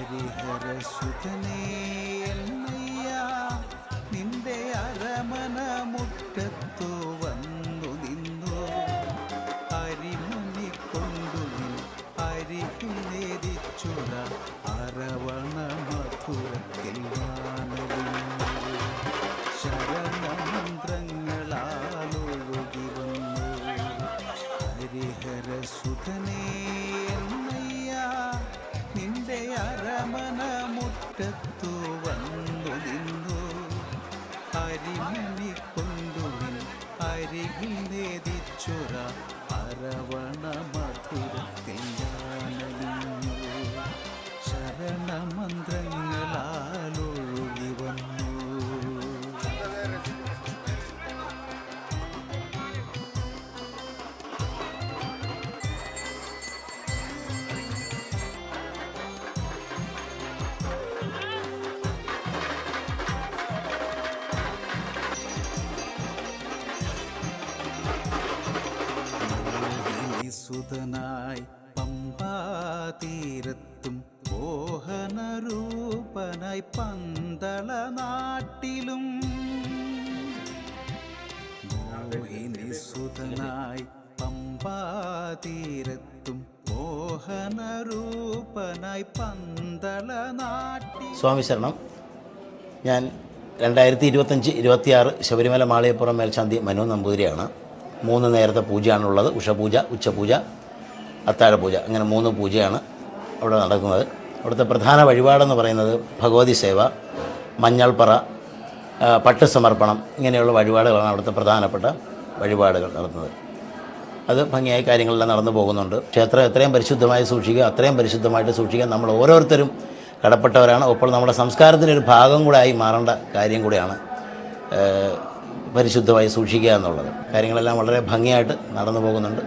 ഹരിഹരസുതനേ എന്നയ്യ നിന്റെ നേദിച്ചുര അരവണ മധുരത്തിൽ ഞാനലിഞ്ഞു ശരണമന്ത്രങ്ങളാലൊഴുകി സുതനായി പമ്പാതീരത്തും മോഹനരൂപനായി പന്തള നാട്ടിലും. മോഹിനി സുതനായി പമ്പാതീരത്തും മോഹനരൂപനായി പന്തള നാട്ടിൽ സ്വാമി ശരണം. ഞാൻ രണ്ടായിരത്തി ഇരുപത്തഞ്ച് ഇരുപത്തിയാറ് ശബരിമല മാളികപ്പുറം മേൽശാന്തി മനു നമ്പൂതിരിയാണ്. മൂന്ന് നേരത്തെ പൂജയാണുള്ളത്. ഉഷപൂജ ഉച്ചപൂജ അത്താഴപൂജ. അങ്ങനെ മൂന്ന് പൂജയാണ് അവിടെ നടക്കുന്നത്. അവിടുത്തെ പ്രധാന വഴിപാടെന്ന് പറയുന്നത് ഭഗവതി സേവ മഞ്ഞൾപ്പറ പട്ട് സമർപ്പണം ഇങ്ങനെയുള്ള വഴിപാടുകളാണ് അവിടുത്തെ പ്രധാനപ്പെട്ട വഴിപാടുകൾ നടത്തുന്നത്. അത് ഭംഗിയായ കാര്യങ്ങളെല്ലാം നടന്നു പോകുന്നുണ്ട്. ക്ഷേത്രം എത്രയും പരിശുദ്ധമായി സൂക്ഷിക്കുക അത്രയും പരിശുദ്ധമായിട്ട് സൂക്ഷിക്കാൻ നമ്മൾ ഓരോരുത്തരും കടപ്പെട്ടവരാണ്. അപ്പോൾ നമ്മുടെ സംസ്കാരത്തിന്റെ ഒരു ഭാഗം കൂടെ ആയി മാറേണ്ട കാര്യം കൂടെയാണ് പരിശുദ്ധമായി സൂക്ഷിക്കുക എന്നുള്ളത്. കാര്യങ്ങളെല്ലാം വളരെ ഭംഗിയായിട്ട് നടന്നു പോകുന്നുണ്ട്.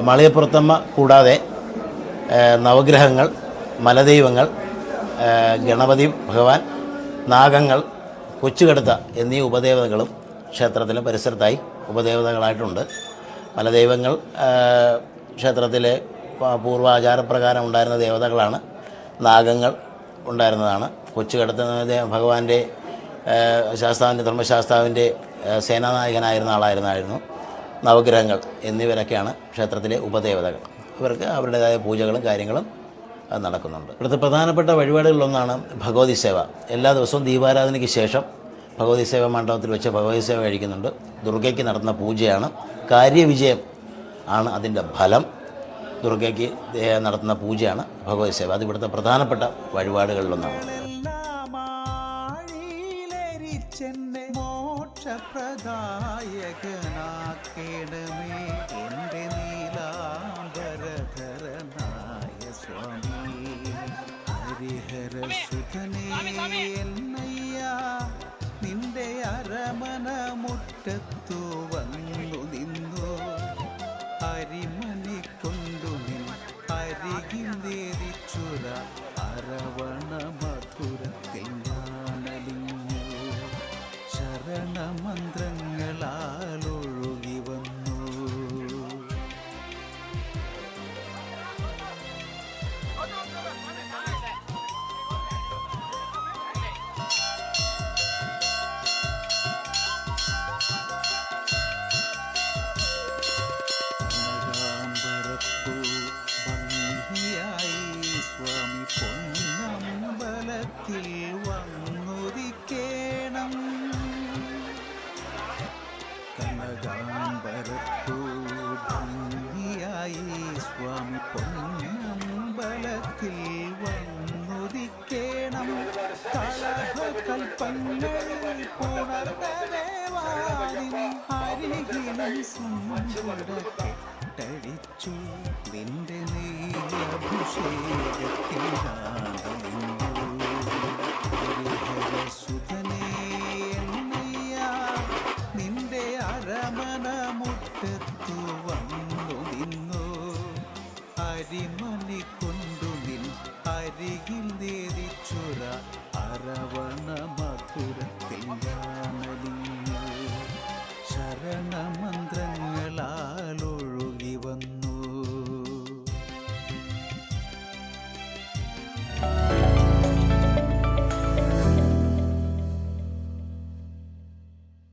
മാളികപ്പുറത്തമ്മ കൂടാതെ നവഗ്രഹങ്ങൾ മലദൈവങ്ങൾ ഗണപതി ഭഗവാൻ നാഗങ്ങൾ കൊച്ചുകടുത്ത എന്നീ ഉപദേവതകളും ക്ഷേത്രത്തിലെ പരിസരത്തായി ഉപദേവതകളായിട്ടുണ്ട്. മലദൈവങ്ങൾ ക്ഷേത്രത്തിലെ പൂർവാചാരപ്രകാരം ഉണ്ടായിരുന്ന ദേവതകളാണ്. നാഗങ്ങൾ ഉണ്ടായിരുന്നതാണ്. കൊച്ചുകടുത്ത ദേ- ഭഗവാന്റെ ശാസ്താവിന്റെ ധർമ്മശാസ്താവിന്റെ സേനാനായകനായിരുന്ന ആളായിരുന്നായിരുന്നു നവഗ്രഹങ്ങൾ എന്നിവരൊക്കെയാണ് ക്ഷേത്രത്തിലെ ഉപദേവതകൾ. അവർക്ക് അവരുടേതായ പൂജകളും കാര്യങ്ങളും നടക്കുന്നുണ്ട്. ഇവിടുത്തെ പ്രധാനപ്പെട്ട വഴിപാടുകളിലൊന്നാണ് ഭഗവതി സേവ. എല്ലാ ദിവസവും ദീപാരാധനയ്ക്ക് ശേഷം ഭഗവതി സേവ മണ്ഡപത്തിൽ വെച്ച് ഭഗവതി സേവ കഴിക്കുന്നുണ്ട്. ദുർഗയ്ക്ക് നടത്തുന്ന പൂജയാണ്. കാര്യവിജയം ആണ് അതിന്റെ ഫലം. ദുർഗയ്ക്ക് നടത്തുന്ന പൂജയാണ് ഭഗവതി സേവ. അത് ഇവിടുത്തെ പ്രധാനപ്പെട്ട വഴിപാടുകളിലൊന്നാണ്. അരമന മുറ്റത്തു വന്നു. പൊന്നമ്പലത്തിൽ വന്നുദിക്കേണം. കനകാംബരപ്പൂ ഭംഗിയായി സ്വാമി പൊന്നമ്പലത്തിൽ വന്നുദിക്കേണം. കളഭകൽപ്പങ്ങൾ പുണർന്ന നിന്റെ നീലഭിഷേകത്തിൽ ഹരിഹരസുതനേ അരമന മുറ്റത്തു വന്നു നിന്നു. അരിമണി കൊണ്ടു നിൻ അരികിൽ നേരിച്ചുറ അരവണ മധുരത്തിൽ ഞാനലിഞ്ഞു ശരണം